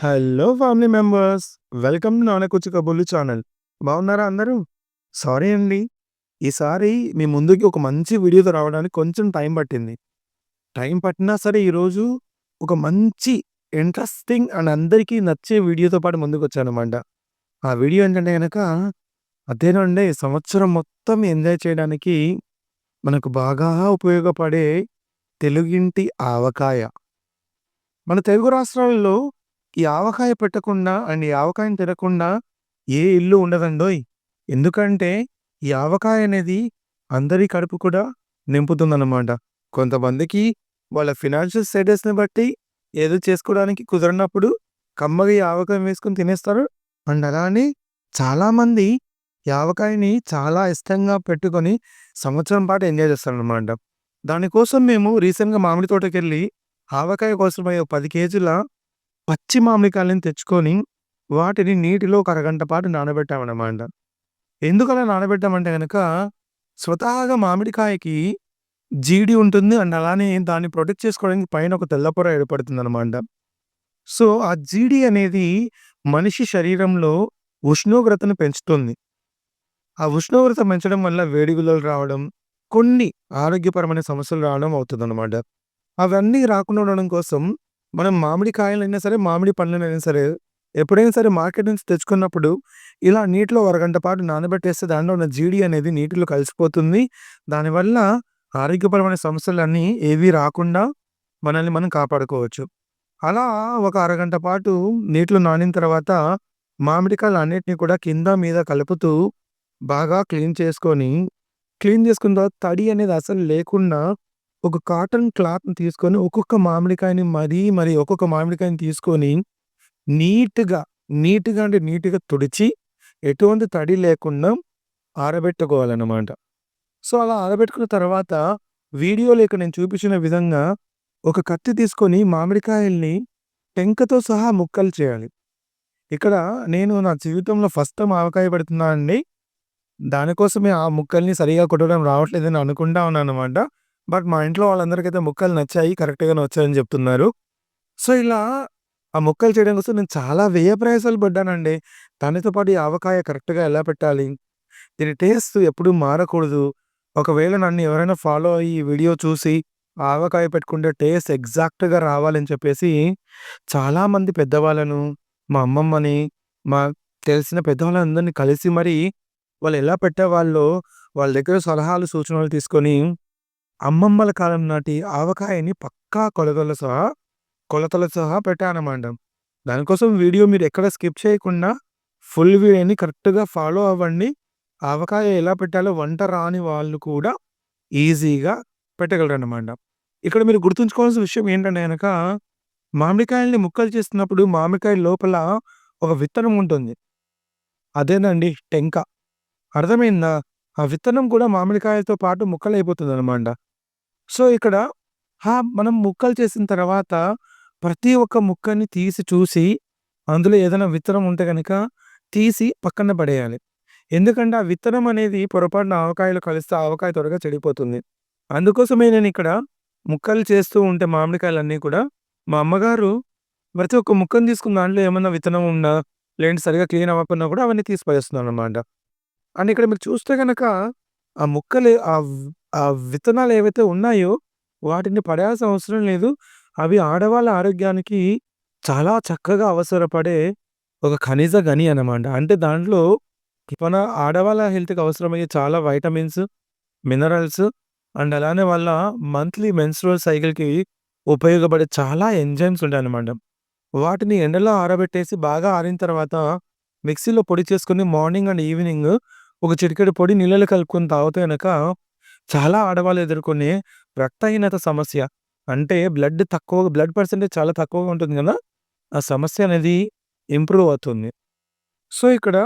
Hello family members welcome నానకుచి కబుర్లు channel బాగున్నారా అందరూ? సారీ అండి. ఈసారి మీ ముందుకి ఒక మంచి వీడియోతో రావడానికి కొంచెం టైం పట్టింది. టైం పట్టినా సరే ఈరోజు ఒక మంచి ఇంట్రెస్టింగ్ అండ్ అందరికీ నచ్చే వీడియోతో పాటు ముందుకు వచ్చానమాట. ఆ వీడియో ఏంటంటే కనుక అదేనండి సంవత్సరం మొత్తం ఎంజాయ్ చేయడానికి మనకు బాగా ఉపయోగపడే తెలుగింటి ఆవకాయ. మన తెలుగు రాష్ట్రాలలో ఈ ఆవకాయ పెట్టకుండా అండ్ ఈ ఆవకాయని తినకుండా ఏ ఇల్లు ఉండదండోయ్ ఎందుకంటే ఈ ఆవకాయ అనేది అందరి కడుపు కూడా నింపుతుందన్నమాట. కొంతమందికి వాళ్ళ ఫినాన్షియల్ స్టేటస్ని బట్టి ఏదో చేసుకోవడానికి కుదరనప్పుడు కమ్మగా ఈ ఆవకాయ వేసుకొని తినేస్తారు. అండ్ అలానే చాలామంది ఈ ఆవకాయని చాలా ఇష్టంగా పెట్టుకొని సంవత్సరం పాటు ఎంజాయ్ చేస్తారనమాట దానికోసం మేము రీసెంట్గా మామిడి తోటకి వెళ్ళి ఆవకాయ కోసమై ఒక పది కేజీల పచ్చి మామిడికాయలను తెచ్చుకొని వాటిని నీటిలో ఒక అరగంట పాటు నానబెట్టామన్నమాట. ఎందుకలా నానబెట్టామంటే కనుక స్వతహాగా మామిడికాయకి జీడి ఉంటుంది అండ్ అలానే దాన్ని ప్రొటెక్ట్ చేసుకోవడానికి పైన ఒక తెల్లపొర ఏర్పడుతుంది అనమాట సో ఆ జీడి అనేది మనిషి శరీరంలో ఉష్ణోగ్రతను పెంచుతుంది. ఆ ఉష్ణోగ్రత పెంచడం వల్ల వేడిగులలు రావడం కొన్ని ఆరోగ్యపరమైన సమస్యలు రావడం అవుతుంది అనమాట అవన్నీ రాకుండా ఉండడం కోసం మనం మామిడి కాయలైనా సరే మామిడి పండ్లనైనా సరే ఎప్పుడైనా సరే మార్కెట్ నుంచి తెచ్చుకున్నప్పుడు ఇలా నీటిలో అరగంట పాటు నానబెట్టేస్తే దాంట్లో ఉన్న జీడి అనేది నీటిలో కలిసిపోతుంది. దానివల్ల ఆరోగ్యపరమైన సమస్యలన్నీ ఏవి రాకుండా మనల్ని మనం కాపాడుకోవచ్చు. అలా ఒక అరగంట పాటు నీటిలో నానిన తర్వాత మామిడికాయలు అన్నిటిని కూడా కింద మీద కలుపుతూ బాగా క్లీన్ చేసుకొని క్లీన్ చేసుకున్న తర్వాత తడి అనేది అసలు లేకుండా ఒక కాటన్ క్లాత్‌ని తీసుకొని ఒక్కొక్క మామిడికాయని మరీ మరి ఒక్కొక్క మామిడికాయని తీసుకొని నీట్‌గా, నీట్‌గా అంటే నీట్‌గా తుడిచి ఎటువంటి తడి లేకుండా ఆరబెట్టుకోవాలన్నమాట. సో, అలా ఆరబెట్టుకున్న తర్వాత వీడియోలో ఇక్కడ నేను చూపించిన విధంగా ఒక కత్తి తీసుకొని మామిడికాయల్ని టెంకతో సహా ముక్కలు చేయాలి. ఇక్కడ నేను నా జీవితంలో ఫస్ట్ టైం ఆవకాయ పెడుతున్నానండి. దానికోసమే ఆ ముక్కల్ని సరిగా కొట్టడం రావట్లేదని అనుకుంటా ఉన్నానన్నమాట. బట్ మా ఇంట్లో వాళ్ళందరికైతే ముక్కలు నచ్చాయి. కరెక్ట్‌గానే వచ్చాయని చెప్తున్నారు. సో, ఇలా ఆ ముక్కలు చేయడం కోసం నేను చాలా వ్యయ ప్రయాసాలు పడ్డానండి. దానితో పాటు ఈ ఆవకాయ కరెక్ట్‌గా ఎలా పెట్టాలి? దీని టేస్ట్ ఎప్పుడూ మారకూడదు. ఒకవేళ నన్ను ఎవరైనా ఫాలో అయ్యి వీడియో చూసి ఆవకాయ పెట్టుకుంటే టేస్ట్ ఎగ్జాక్ట్‌గా రావాలని చెప్పేసి చాలామంది పెద్దవాళ్ళను, మా అమ్మమ్మని, మా తెలిసిన పెద్దవాళ్ళందరిని కలిసి మరి వాళ్ళు ఎలా పెట్టేవాళ్ళో వాళ్ళ దగ్గర సలహాలు, సూచనలు తీసుకొని అమ్మమ్మల కాలం నాటి ఆవకాయని పక్కా కొలతల సహా కొలతల సహా పెట్టానమాట దానికోసం వీడియో మీరు ఎక్కడ స్కిప్ చేయకుండా ఫుల్ వీడియోని కరెక్ట్‌గా ఫాలో అవ్వండి. ఆవకాయ ఎలా పెట్టాలో వంట రాని వాళ్ళు కూడా ఈజీగా పెట్టగలరన్నమాట. ఇక్కడ మీరు గుర్తుంచుకోవాల్సిన విషయం ఏంటంటే కనుక మామిడికాయల్ని ముక్కలు చేస్తున్నప్పుడు మామిడికాయ లోపల ఒక విత్తనం ఉంటుంది. అదేనండి టెంక. అర్థమైందా? ఆ విత్తనం కూడా మామిడికాయతో పాటు ముక్కలైపోతుందన్నమాట. సో, ఇక్కడ ఆ మనం ముక్కలు చేసిన తర్వాత ప్రతి ఒక్క ముక్కని తీసి చూసి అందులో ఏదైనా విత్తనం ఉంటే గనక తీసి పక్కన పడేయాలి. ఎందుకంటే ఆ విత్తనం అనేది పొరపాటున ఆవకాయలు కలిస్తే ఆవకాయ త్వరగా చెడిపోతుంది. అందుకోసమే నేను ఇక్కడ ముక్కలు చేస్తూ ఉంటే మామిడికాయలన్నీ కూడా మా అమ్మగారు ప్రతి ఒక్క ముక్కను తీసుకున్న దాంట్లో ఏమన్నా విత్తనం ఉన్నా లేదంటే సరిగా క్లీన్ అవ్వకున్నా కూడా అవన్నీ తీసి పడేస్తున్నానన్నమాట. అండ్ ఇక్కడ మీరు చూస్తే గనక ఆ ముక్కలు ఆ ఆ విత్తనాలు ఏవైతే ఉన్నాయో వాటిని పడేయాల్సిన అవసరం లేదు. అవి ఆడవాళ్ళ ఆరోగ్యానికి చాలా చక్కగా అవసరపడే ఒక ఖనిజ గని అన్నమాట. అంటే దాంట్లో మన ఆడవాళ్ళ హెల్త్‌కి అవసరమయ్యే చాలా వైటమిన్స్, మినరల్స్ అండ్ అలానే వాళ్ళ మంత్లీ మెన్స్ట్రల్ సైకిల్‌కి ఉపయోగపడే చాలా ఎంజైమ్స్ ఉంటాయన్నమాట. వాటిని ఎండలో ఆరబెట్టేసి బాగా ఆరిన తర్వాత మిక్సీలో పొడి చేసుకుని మార్నింగ్ అండ్ ఈవినింగ్ ఒక చిటికెడు పొడి నీళ్ళలో కలుపుకొని తాగితే కనుక చాలా ఆడవాళ్ళు ఎదుర్కొనే రక్తహీనత సమస్య అంటే బ్లడ్ తక్కువ బ్లడ్ పర్సెంటేజ్ చాలా తక్కువగా ఉంటుంది కదా! ఆ సమస్య అనేది ఇంప్రూవ్ అవుతుంది. సో, ఇక్కడ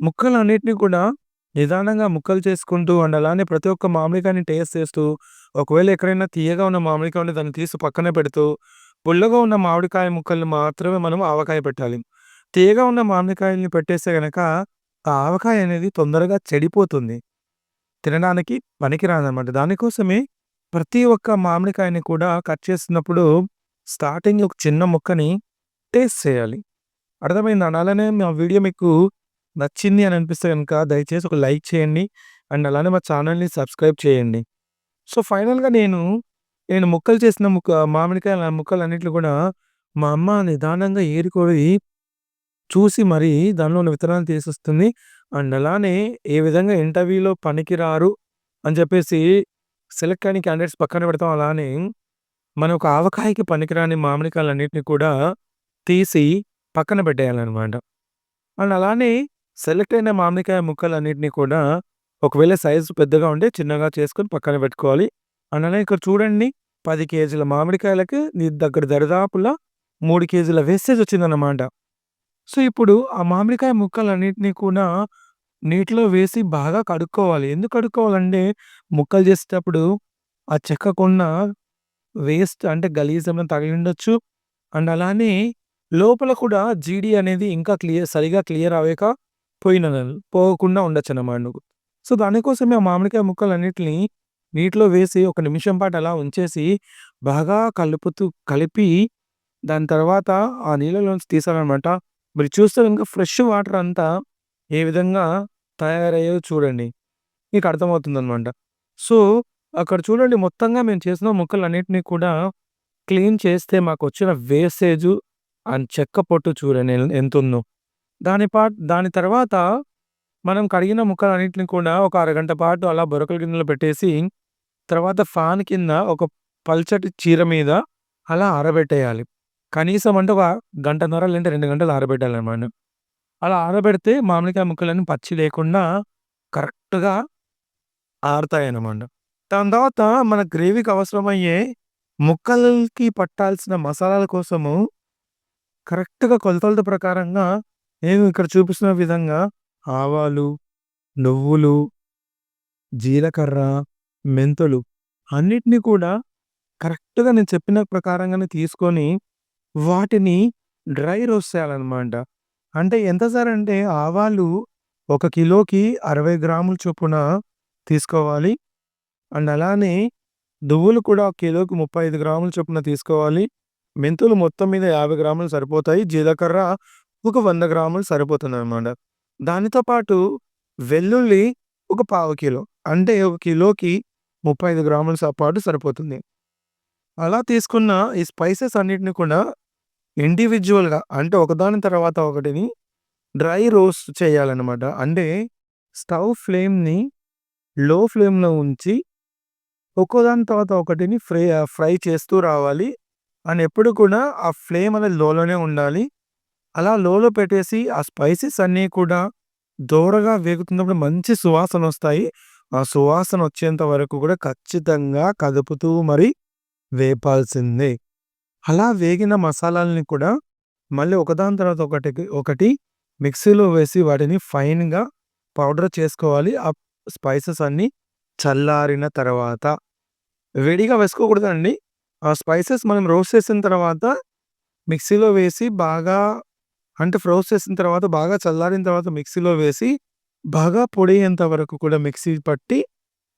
ముక్కలు ముక్కలన్నిటిని కూడా నిదానంగా ముక్కలు చేసుకుంటూ అండ్ అలానే ప్రతి ఒక్క మామిడికాయని టేస్ట్ చేస్తూ ఒకవేళ ఎక్కడైనా తియ్యగా ఉన్న మామిడికాయ ఉంటే దాన్ని తీసి పక్కన పెడుతూ పుల్లగా ఉన్న మామిడికాయ ముక్కల్ని మాత్రమే మనం ఆవకాయ పెట్టాలి. తియ్యగా ఉన్న మామిడికాయల్ని పెట్టేస్తే కనుక ఆ ఆవకాయ అనేది తొందరగా చెడిపోతుంది. తినడానికి పనికిరాదనమాట దానికోసమే ప్రతి ఒక్క మామిడికాయని కూడా కట్ చేస్తున్నప్పుడు స్టార్టింగ్ ఒక చిన్న ముక్కని టేస్ట్ చేయాలి. అర్థమైందా? అలానే మా వీడియో మీకు నచ్చింది అని అనిపిస్తే కనుక దయచేసి ఒక లైక్ చేయండి. అండ్ అలానే మా ఛానల్‌ని సబ్స్క్రైబ్ చేయండి. సో, ఫైనల్‌గా నేను, నేను ముక్కలు చేసిన ముక్క మామిడికాయల అన్నింటిలో కూడా మా అమ్మ నిదానంగా ఏరుకొని చూసి మరి దానిలో ఉన్న విత్తనాలు తీసేస్తుంది. అండ్ అలానే ఏ విధంగా ఇంటర్వ్యూలో పనికిరారు అని చెప్పేసి సెలెక్ట్ కాని క్యాండిడేట్స్ పక్కన పెడతాం. అలానే మన ఒక ఆవకాయకి పనికిరాని మామిడికాయలన్నింటినీ కూడా తీసి పక్కన పెట్టేయాలన్నమాట అండ్ అలానే సెలెక్ట్ అయిన మామిడికాయ ముక్కలన్నింటినీ కూడా ఒకవేళ సైజు పెద్దగా ఉంటే చిన్నగా చేసుకొని పక్కన పెట్టుకోవాలి. అండ్ అలానే ఇక్కడ చూడండి పది కేజీల మామిడికాయలకి నీ దగ్గర దరిదాపులా మూడు కేజీల వేస్టేజ్ వచ్చిందన్నమాట. సో, ఇప్పుడు ఆ మామిడికాయ ముక్కలన్నింటినీ కూడా నీటిలో వేసి బాగా కడుక్కోవాలి. ఎందుకు కడుక్కోవాలంటే ముక్కలు చేసేటప్పుడు ఆ చెక్కకున్న వేస్ట్ అంటే గలీజ్ ఏమైనా తగిలుండొచ్చు. అండ్ అలానే లోపల కూడా జీడీ అనేది ఇంకా క్లియర్ సరిగా క్లియర్ అవ్వక పోయిన పోకుండా ఉండొచ్చన్నమాట. సో, దానికోసమే ఆ మామిడికాయ ముక్కలన్నిటిని నీటిలో వేసి ఒక నిమిషం పాటు అలా ఉంచేసి బాగా కలుపుతూ కలిపి దాని తర్వాత ఆ నీళ్ళలోంచి తీసాలన్నమాట మీరు చూస్తే ఇంకా ఫ్రెష్ వాటర్ అంతా ఏ విధంగా తయారయ్యో చూడండి. మీకు అర్థమవుతుందనమాట. సో, అక్కడ చూడండి మొత్తంగా మేము చేసిన ముక్కలన్నిటిని కూడా క్లీన్ చేస్తే మాకొచ్చిన వేస్టేజు అండ్ చెక్క పొట్టు చూడండి ఎంత ఎంతుందో. దాని పా దాని తర్వాత మనం కడిగిన ముక్కలన్నిటిని కూడా ఒక అరగంట పాటు అలా బొరకల గిన్నెలో పెట్టేసి తర్వాత ఫ్యాన్ కింద ఒక పల్చటి చీర మీద అలా ఆరబెట్టేయాలి. కనీసం అంటే ఒక గంటన్నర లేదంటే రెండు గంటలు ఆరబెట్టాలన్నమాట అలా ఆరబెడితే మామిడికాయ ముక్కలన్నీ పచ్చి లేకుండా కరెక్ట్‌గా ఆరుతాయనమాట దాని తర్వాత మన గ్రేవీకి అవసరమయ్యే ముక్కలకి పట్టాల్సిన మసాలాల కోసము కరెక్ట్‌గా కొలతలత ప్రకారంగా నేను ఇక్కడ చూపిస్తున్న విధంగా ఆవాలు, నువ్వులు, జీలకర్ర, మెంతులు అన్నిటినీ కూడా కరెక్ట్‌గా నేను చెప్పిన ప్రకారంగానే తీసుకొని వాటిని డ్రై రోస్ట్ చేయాలన్నమాట. అంటే ఎంత సార్ అంటే ఆవాలు ఒక కిలోకి 60 గ్రాముల చొప్పున తీసుకోవాలి. అండ్ అలానే దువ్వులు కూడా ఒక కిలోకి 35 గ్రాముల చొప్పున తీసుకోవాలి. మెంతులు మొత్తం మీద 50 గ్రాములు సరిపోతాయి. జీలకర్ర ఒక వంద గ్రాములు సరిపోతుందనమాట. దానితో పాటు వెల్లుల్లి ఒక పావు కిలో అంటే ఒక కిలోకి 35 గ్రాముల పాటు సరిపోతుంది. అలా తీసుకున్న ఈ స్పైసెస్ అన్నిటిని కూడా ఇండివిజువల్గా అంటే ఒకదాని తర్వాత ఒకటిని డ్రై రోస్ట్ చేయాలన్నమాట అంటే స్టవ్ ఫ్లేమ్‌ని లో ఫ్లేమ్‌లో ఉంచి ఒక్కోదాని తర్వాత ఒకటిని ఫ్రై ఫ్రై చేస్తూ రావాలి. అండ్ ఎప్పుడు కూడా ఆ ఫ్లేమ్ అనేది లోలోనే ఉండాలి. అలా లోలో పెట్టేసి ఆ స్పైసెస్ అన్నీ కూడా దూరగా వేగుతున్నప్పుడు మంచి సువాసన వస్తాయి ఆ సువాసన వచ్చేంత వరకు కూడా ఖచ్చితంగా కదుపుతూ మరి వేపాల్సిందే. అలా వేగిన మసాలాలని కూడా మళ్ళీ ఒకదాని తర్వాత ఒకటి ఒకటి మిక్సీలో వేసి వాటిని ఫైన్‌గా పౌడర్ చేసుకోవాలి. ఆ స్పైసెస్ అన్నీ చల్లారిన తర్వాత వేడిగా వేసుకోకూడదండి. ఆ స్పైసెస్ మనం రోస్ట్ చేసిన తర్వాత మిక్సీలో వేసి బాగా అంటే ఫ్రోస్ట్ చేసిన తర్వాత బాగా చల్లారిన తర్వాత మిక్సీలో వేసి బాగా పొడియేంత వరకు కూడా మిక్సీ పట్టి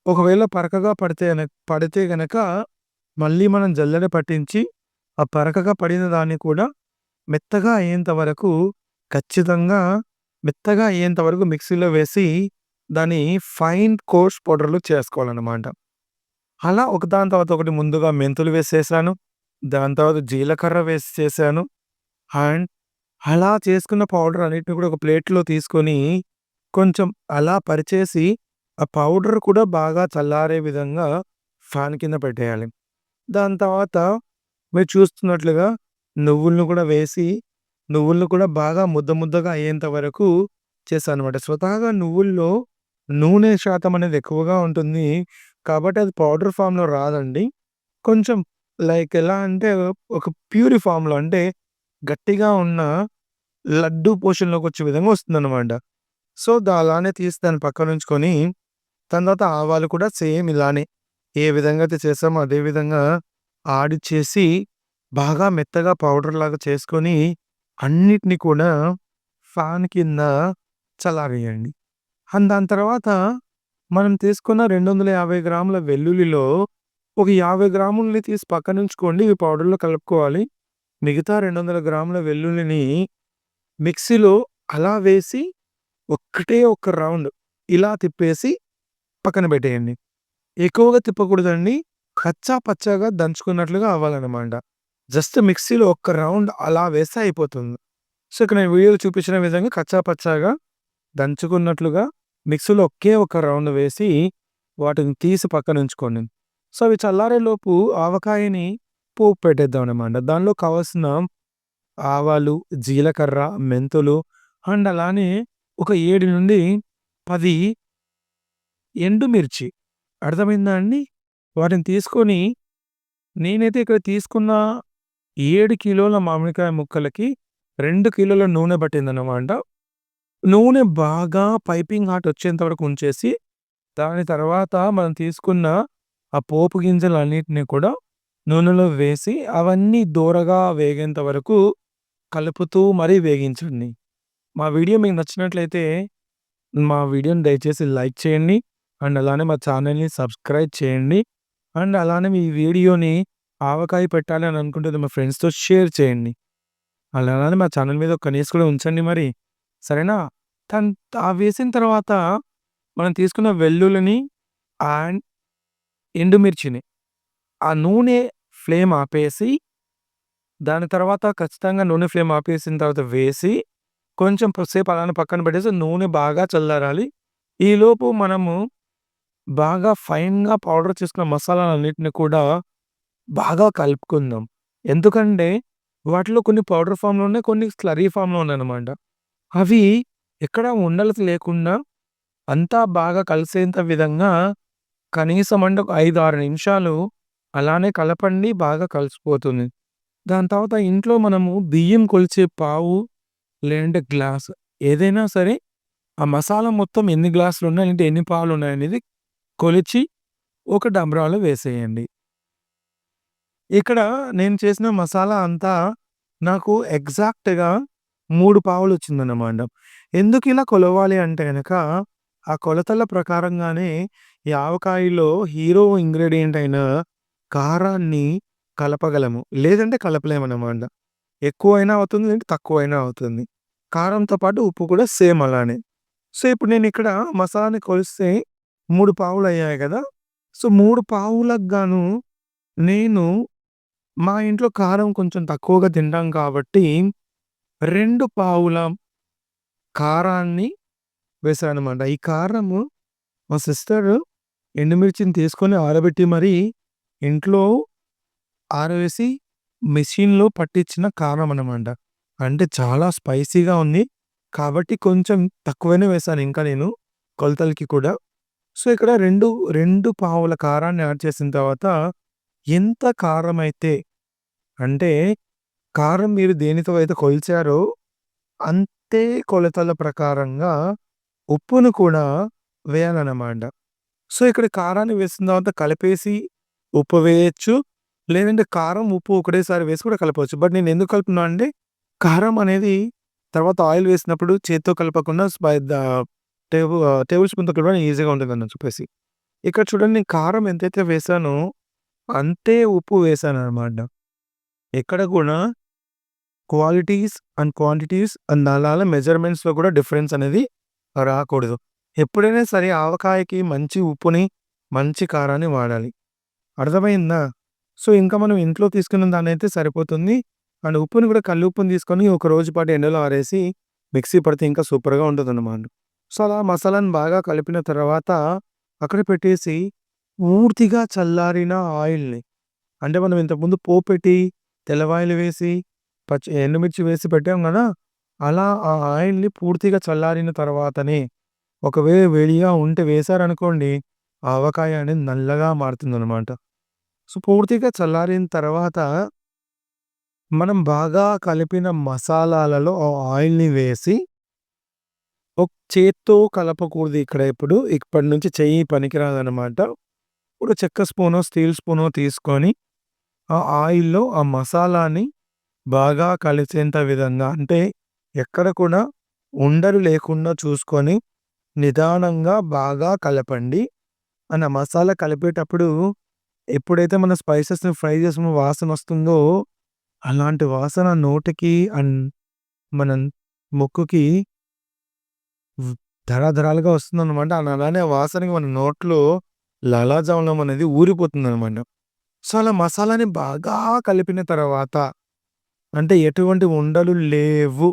ఒకవేళ పరకగా పడితే పడితే కనుక మళ్ళీ మనం జల్లెడ పట్టించి ఆ పరకగా పడిన దాన్ని కూడా మెత్తగా అయ్యేంత వరకు ఖచ్చితంగా మెత్తగా అయ్యేంత వరకు మిక్సీలో వేసి దాన్ని ఫైన్ కోర్స్ పౌడర్‌లు చేసుకోవాలనమాట. అలా ఒకదాని తర్వాత ఒకటి ముందుగా మెంతులు వేసేసాను. దాని తర్వాత జీలకర్ర వేసి చేశాను. అండ్ అలా చేసుకున్న పౌడర్ అన్నిటిని కూడా ఒక ప్లేట్‌లో తీసుకొని కొంచెం అలా పరిచేసి ఆ పౌడర్ కూడా బాగా చల్లారే విధంగా ఫ్యాన్ కింద పెట్టేయాలి. దాని తర్వాత మీరు చూస్తున్నట్లుగా నువ్వులను కూడా వేసి నువ్వులను కూడా బాగా ముద్ద ముద్దగా అయ్యేంత వరకు అనమాట స్వతహాగా నువ్వుల్లో నూనె శాతం అనేది ఎక్కువగా ఉంటుంది. కాబట్టి అది పౌడర్ ఫామ్‌లో రాదండి. కొంచెం లైక్ ఎలా అంటే ఒక ప్యూరి ఫామ్‌లో అంటే గట్టిగా ఉన్న లడ్డూ పోషన్‌లోకొచ్చే విధంగా వస్తుందనమాట. సో, ద అలానే తీసి దాన్ని పక్కనుంచుకొని ఉంచుకొని తర్వాత ఆవాలు కూడా సేమ్ ఇలానే ఏ విధంగా అయితే చేసామో అదే విధంగా ఆడి చేసి బాగా మెత్తగా పౌడర్‌లాగా చేసుకొని అన్నిటిని కూడా ఫ్యాన్ కింద చల్లారేయండి. అండ్ దాని తర్వాత మనం తీసుకున్న 250 గ్రాముల వెల్లుల్లిలో ఒక 50 గ్రాములని తీసి పక్కనుంచుకోండి. ఈ పౌడర్‌లో కలుపుకోవాలి. మిగతా 200 గ్రాముల వెల్లుల్లిని మిక్సీలో అలా వేసి ఒక్కటే ఒక్క రౌండ్ ఇలా తిప్పేసి పక్కన పెట్టేయండి. ఎక్కువగా తిప్పకూడదండి. కచ్చా పచ్చాగా దంచుకున్నట్లుగా అవ్వాలన్నమాట జస్ట్ మిక్సీలో ఒక్క రౌండ్ అలా వేస్తే అయిపోతుంది. సో, ఇక్కడ నేను వీడియోలో చూపించిన విధంగా కచ్చా పచ్చాగా దంచుకున్నట్లుగా మిక్సీలో ఒకే ఒక రౌండ్ వేసి వాటిని తీసి పక్కనుంచుకోండి. సో, అవి చల్లారేలోపు ఆవకాయని పోపు పెట్టేద్దాం అనమాట దానిలో కావాల్సిన ఆవాలు, జీలకర్ర, మెంతులు అండ్ అలానే ఒక 7-10 ఎండుమిర్చి అర్థమైందా అండి? వాటిని తీసుకొని నేనైతే ఇక్కడ తీసుకున్న ఏడు కిలోల మామిడికాయ ముక్కలకి రెండు కిలోల నూనె పట్టిందన్నమాట నూనె బాగా పైపింగ్ హాట్ వచ్చేంత వరకు ఉంచేసి, దాని తర్వాత మనం తీసుకున్న ఆ పోపు గింజలన్నిటిని కూడా నూనెలో వేసి అవన్నీ దోరగా వేగేంత వరకు కలుపుతూ మరీ వేగించండి. మా వీడియో మీకు నచ్చినట్లయితే మా వీడియోని దయచేసి లైక్ చేయండి. అండ్ అలానే మా ఛానల్‌ని సబ్స్క్రైబ్ చేయండి. అండ్ అలానే మీ వీడియోని ఆవకాయ పెట్టాలి అని అనుకుంటుంది మా ఫ్రెండ్స్‌తో షేర్ చేయండి. అలా అలానే మా ఛానల్ మీద ఒక కనీస్ కూడా ఉంచండి మరి. సరేనా? తన్ ఆ వేసిన తర్వాత మనం తీసుకున్న వెల్లుల్లిని అండ్ ఎండుమిర్చిని ఆ నూనె ఫ్లేమ్ ఆపేసి దాని తర్వాత ఖచ్చితంగా నూనె ఫ్లేమ్ ఆపేసిన తర్వాత వేసి కొంచెం సేపు అలానే పక్కన పెట్టేసి నూనె బాగా చల్లారాలి. ఈలోపు మనము బాగా ఫైన్‌గా పౌడర్ చేసుకున్న మసాలాలన్నిటిని కూడా బాగా కలుపుకుందాం. ఎందుకంటే వాటిలో కొన్ని పౌడర్ ఫామ్‌లో ఉన్నాయి. కొన్ని స్లర్రీ ఫామ్‌లో ఉన్నాయన్నమాట. అవి ఎక్కడ ఉండలు లేకుండా అంతా బాగా కలిసేంత విధంగా కనీసం అంటే ఒక 5, 6 నిమిషాలు అలానే కలపండి. బాగా కలిసిపోతుంది. దాని తర్వాత ఇంట్లో మనము బియ్యం కొలిచే పావు లేదంటే గ్లాస్ ఏదైనా సరే ఆ మసాలా మొత్తం ఎన్ని గ్లాసులున్నాయి, లేదంటే ఎన్ని పావులున్నాయనేది కొలిచి ఒక డబ్రాలో వేసేయండి. ఇక్కడ నేను చేసిన మసాలా అంతా నాకు ఎగ్జాక్ట్‌గా మూడు పావులు వచ్చిందన్నమాట ఎందుకు ఇలా కొలవాలి అంటే కనుక ఆ కొలతల ప్రకారంగానే ఈ ఆవకాయలో హీరో ఇంగ్రీడియంట్ అయిన కారాన్ని కలపగలము. లేదంటే కలపలేమన్నమాట. ఎక్కువైనా అవుతుంది, లేదంటే తక్కువైనా అవుతుంది. కారంతో పాటు ఉప్పు కూడా సేమ్ అలానే. సో, ఇప్పుడు ఇక్కడ మసాలాని కొలిస్తే 3 పావులయ్యాయి కదా సో, మూడు పావులకు గాను నేను మా ఇంట్లో కారం కొంచెం తక్కువగా తింటాం కాబట్టి రెండు పావుల కారాన్ని వేశానన్నమాట. ఈ కారము మా సిస్టర్ ఎండుమిర్చిని తీసుకొని ఆరబెట్టి మరి ఇంట్లో ఆరవేసి మెషిన్‌లో పట్టించిన కారం అనమాట అంటే చాలా స్పైసీగా ఉంది. కాబట్టి కొంచెం తక్కువనే వేశాను ఇంకా నేను కొలతలకి కూడా. సో, ఇక్కడ 2, 2 పావుల కారాన్ని యాడ్ చేసిన తర్వాత ఎంత కారం అయితే అంటే కారం మీరు దేనితో అయితే కొలిచారో అంతే కొలతల ప్రకారంగా ఉప్పును కూడా వేయాలన్నమాట. సో, ఇక్కడ కారాన్ని వేసిన తర్వాత కలిపేసి ఉప్పు వేయొచ్చు. లేదంటే కారం, ఉప్పు ఒకటేసారి వేసి కూడా కలపొచ్చు. బట్ నేను ఎందుకు కలుపుతున్నా అంటే కారం అనేది తర్వాత ఆయిల్ వేసినప్పుడు చేత్తో కలపకుండా టేబుల్ టేబుల్ స్పూన్‌తో కలపడం ఈజీగా ఉంటుందని చెప్పేసి. ఇక్కడ చూడండి నేను కారం ఎంతైతే వేసానో అంతే ఉప్పు వేసాను అనమాట ఎక్కడ కూడా క్వాలిటీస్ అండ్ క్వాంటిటీస్ అండ్ అలానే మెజర్‌మెంట్స్‌లో కూడా డిఫరెన్స్ అనేది రాకూడదు. ఎప్పుడైనా సరే ఆవకాయకి మంచి ఉప్పుని, మంచి కారాన్ని వాడాలి. అర్థమైందా? సో, ఇంకా మనం ఇంట్లో తీసుకున్న దాన్నైతే సరిపోతుంది. అండ్ ఉప్పుని కూడా కల్లుప్పుని తీసుకొని ఒక రోజు పాటు ఎండలో ఆరేసి మిక్సీ పడితే ఇంకా సూపర్‌గా ఉంటదన్నమాట. సో, అలా మసాలాను బాగా కలిపిన తర్వాత అక్కడ పెట్టేసి పూర్తిగా చల్లారిన ఆయిల్‌ని. అంటే మనం ఇంతకుముందు పోపు పెట్టి తెల్లవాయిలు వేసి పచ్చి ఎండుమిర్చి వేసి పెట్టాం కదా అలా ఆ ఆయిల్‌ని పూర్తిగా చల్లారిన తర్వాతనే ఒకవేళ వేడిగా ఉంటే వేశారనుకోండి ఆవకాయ అనేది నల్లగా మారుతుందనమాట సో, పూర్తిగా చల్లారిన తర్వాత మనం బాగా కలిపిన మసాలాలలో ఆ ఆయిల్‌ని వేసి ఒక చేత్తో కలపకూడదు ఇక్కడ ఇప్పుడు. ఇప్పటి నుంచి చెయ్యి పనికిరాదన్నమాట. ఇప్పుడు చెక్క స్పూనో, స్టీల్ స్పూనో తీసుకొని ఆ ఆయిల్‌లో ఆ మసాలాని బాగా కలిసేంత విధంగా అంటే ఎక్కడ కూడా ఉండలు లేకుండా చూసుకొని నిదానంగా బాగా కలపండి. అండ్ ఆ మసాలా కలిపేటప్పుడు ఎప్పుడైతే మన స్పైసెస్‌ని ఫ్రై చేసిన వాసనొస్తుందో అలాంటి వాసన నోటికి అండ్ మనం ముక్కుకి ధరాధరాలుగా వస్తుందనమాట. అండ్ అలానే వాసనకి మన నోట్లో లలాజలం అనేది ఊరిపోతుందనమాట. సో, అలా మసాలాని బాగా కలిపిన తర్వాత అంటే ఎటువంటి ఉండలు లేవు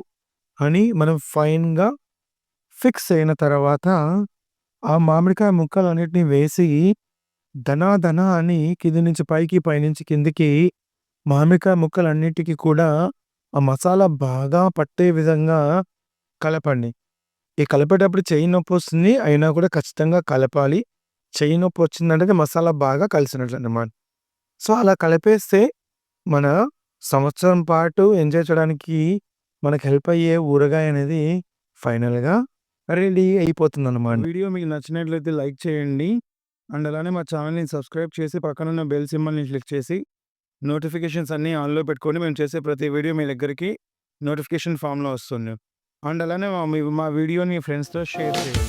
అని మనం ఫైన్‌గా ఫిక్స్ అయిన తర్వాత ఆ మామిడికాయ ముక్కలన్నిటిని వేసి ధనా ధన అని కింది నుంచి పైకి, పైనుంచి కిందికి మామిడికాయ ముక్కలన్నిటికీ కూడా ఆ మసాలా బాగా పట్టే విధంగా కలపండి. ఈ కలిపేటప్పుడు చెయ్యి నొప్పొస్తుంది. అయినా కూడా ఖచ్చితంగా కలపాలి. చెయ్యి నొప్పొచ్చిందంటే మసాలా బాగా కలిసినట్లనమాట. సో, అలా కలిపేస్తే మన సంవత్సరం పాటు ఎంజాయ్ చేయడానికి మనకు హెల్ప్ అయ్యే ఊరగాయ అనేది ఫైనల్‌గా రెడీ అయిపోతుంది అనమాట వీడియో మీకు నచ్చినట్లయితే లైక్ చేయండి. అండ్ అలానే మా ఛానల్ని సబ్స్క్రైబ్ చేసి పక్కనున్న బెల్ సింబల్‌ని క్లిక్ చేసి నోటిఫికేషన్స్ అన్నీ ఆన్‌లో పెట్టుకొని మేము చేసే ప్రతి వీడియో మీ దగ్గరికి నోటిఫికేషన్ ఫామ్‌లో వస్తుంది. అండ్ అలానే మా మా వీడియోని ఫ్రెండ్స్తో షేర్ చేయండి